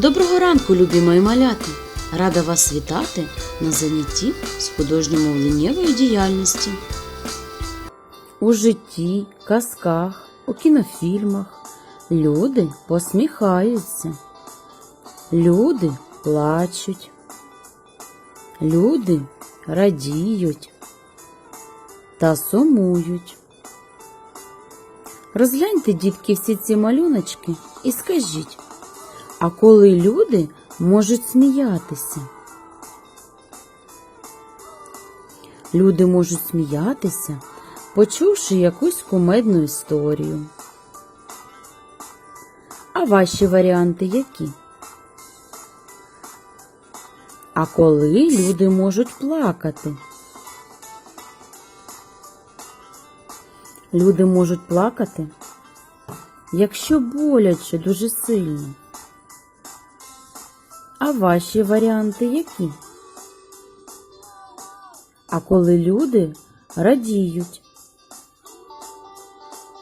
Доброго ранку, любі мої малята! Рада вас вітати на занятті з художньо-мовленнєвої діяльності. У житті, казках, у кінофільмах люди посміхаються, люди плачуть, люди радіють та сумують. Розгляньте, дітки, всі ці малюночки і скажіть, а коли люди можуть сміятися? Люди можуть сміятися, почувши якусь кумедну історію. А ваші варіанти які? А коли люди можуть плакати? Люди можуть плакати, якщо боляче дуже сильно. А ваші варіанти які? А коли люди радіють?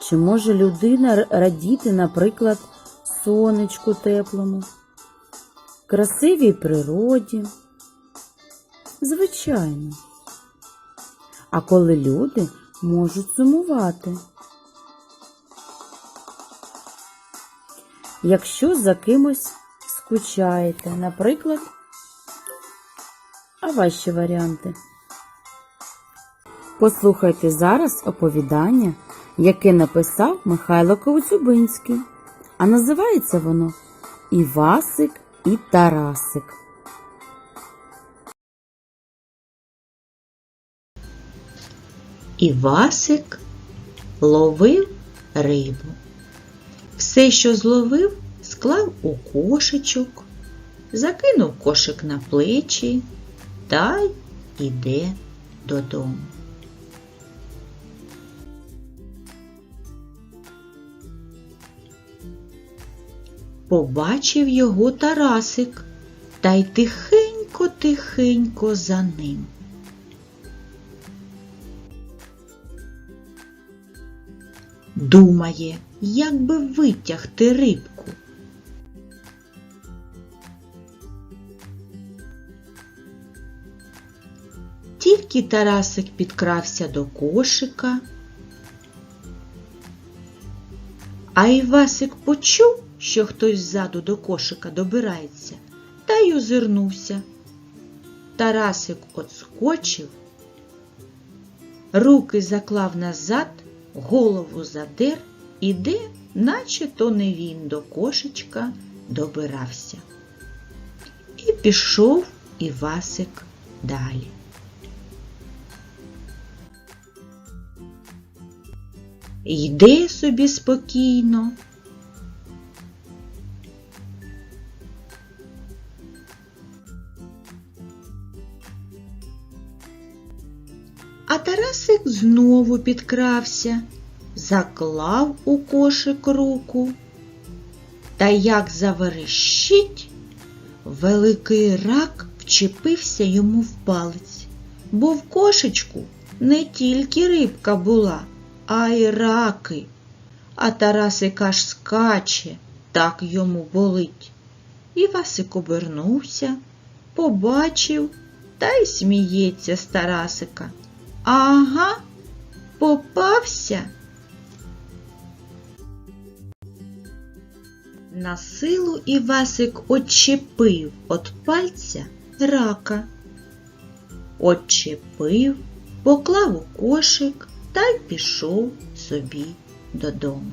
Чи може людина радіти, наприклад, сонечку теплому, красивій природі? Звичайно. А коли люди можуть сумувати? Якщо за кимось скучаєте, наприклад, а ваші варіанти? Послухайте зараз оповідання, яке написав Михайло Коцюбинський, а називається воно Івасик і Тарасик. Івасик ловив рибу. Все, що зловив, склав у кошечок, закинув кошик на плечі та й іде додому. Побачив його Тарасик та й тихенько-тихенько за ним. Думає, як би витягти рибку. Тільки Тарасик підкрався до кошика, а Івасик почув, що хтось ззаду до кошика добирається, та й озирнувся. Тарасик отскочив, руки заклав назад, голову задер, іде, наче то не він до кошечка добирався. І пішов Івасик далі. Йде собі спокійно. А Тарасик знову підкрався, заклав у кошик руку. Та як заверещить, великий рак вчепився йому в палець, бо в кошечку не тільки рибка була, а й раки. А Тарасик аж скаче, так йому болить. І Васик обернувся, побачив та й сміється з Тарасика. Ага, попався. На силу Івасик отчепив от пальця рака. Отчепив, поклав у кошик та й пішов собі додому.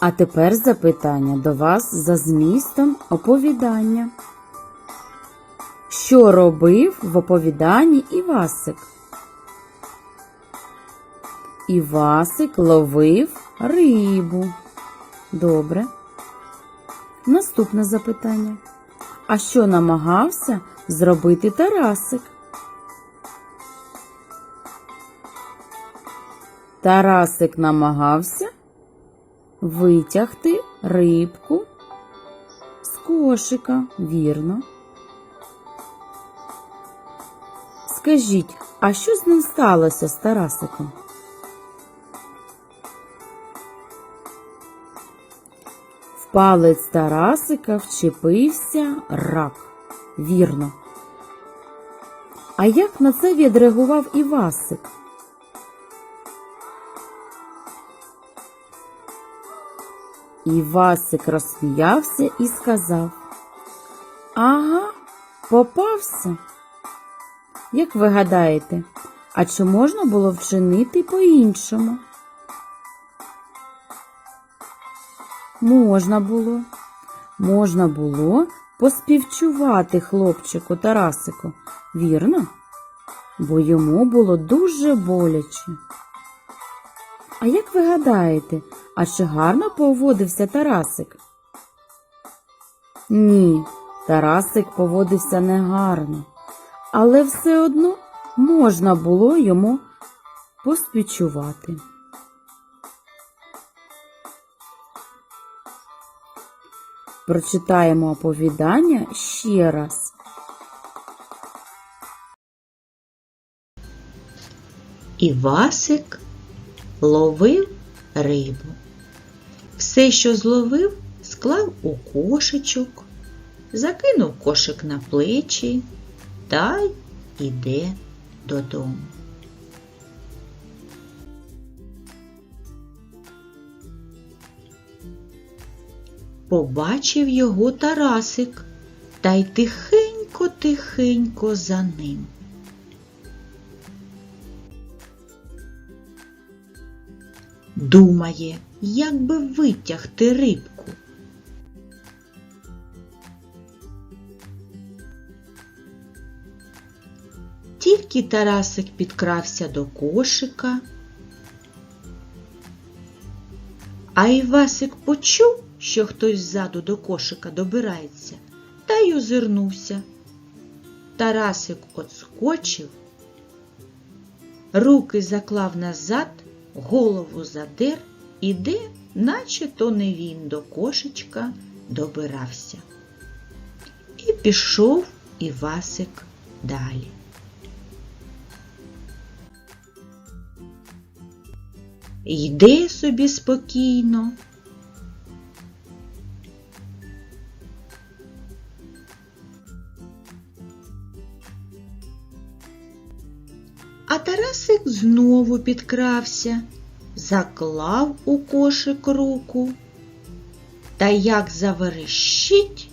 А тепер запитання до вас за змістом оповідання. Що робив в оповіданні Івасик? Івасик ловив рибу. Добре. Наступне запитання. А що намагався зробити Тарасик? Тарасик намагався витягти рибку з кошика, вірно. скажіть, а що з ним сталося з Тарасиком? Палець Тарасика вчепився рак. Вірно. А як на це відреагував Івасик? Івасик розсміявся і сказав Ага, попався. Як ви гадаєте, а чи можна було вчинити по-іншому? Можна було. Можна було поспівчувати хлопчику Тарасику, вірно? Бо йому було дуже боляче. А як ви гадаєте, а чи гарно поводився Тарасик? Ні, Тарасик поводився негарно, але все одно можна було йому поспівчувати. Прочитаємо оповідання ще раз. Івасик ловив рибу. Все, що зловив, склав у кошечок, закинув кошик на плечі та й іде додому. Побачив його Тарасик та й тихенько-тихенько за ним. Думає, як би витягти рибку. Тільки Тарасик підкрався до кошика, а Івасик почув, що хтось ззаду до кошика добирається, та й озирнувся. Тарасик отскочив, руки заклав назад, голову задер, іде, наче то не він до кошечка добирався. І пішов Івасик далі. Йде собі спокійно. А Тарасик знову підкрався, заклав у кошик руку. Та як заверещить,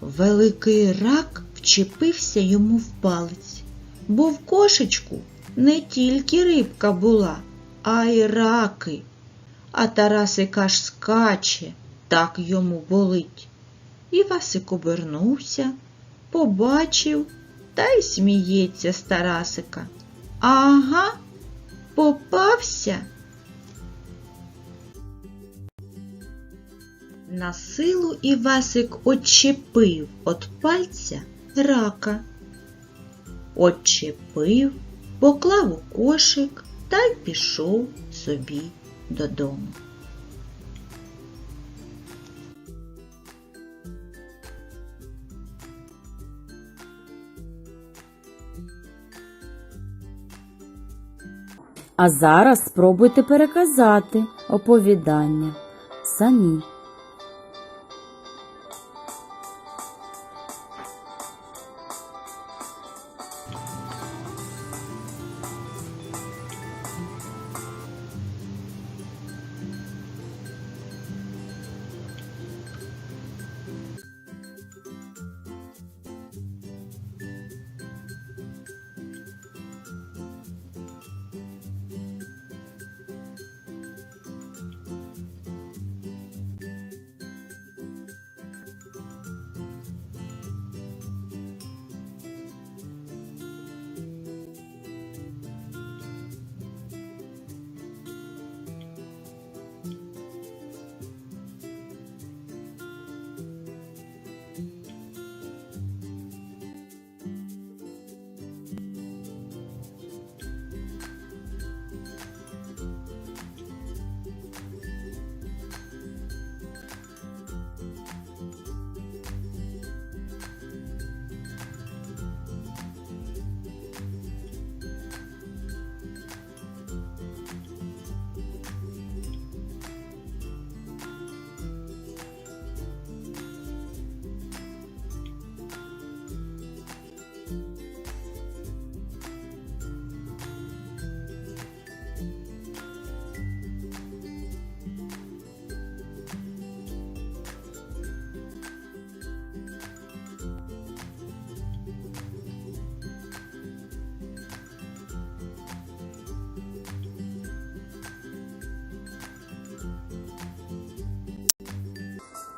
великий рак вчепився йому в палець, бо в кошечку не тільки рибка була, а й раки. А Тарасик аж скаче, так йому болить. Івасик обернувся, побачив та й сміється з Тарасика. Ага, попався. На силу Івасик очепив від пальця рака. Очепив, поклав у кошик та й пішов собі додому. А зараз спробуйте переказати оповідання самі.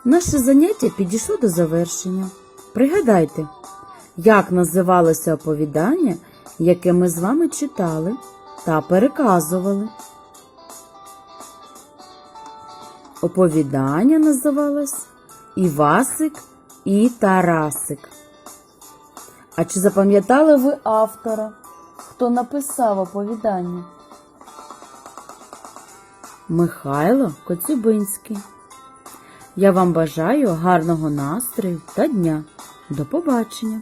Наше заняття підійшло до завершення. Пригадайте, як називалося оповідання, яке ми з вами читали та переказували. Оповідання називалось Івасик і Тарасик. А чи запам'ятали ви автора, хто написав оповідання? Михайло Коцюбинський. Я вам бажаю гарного настрою та дня. До побачення!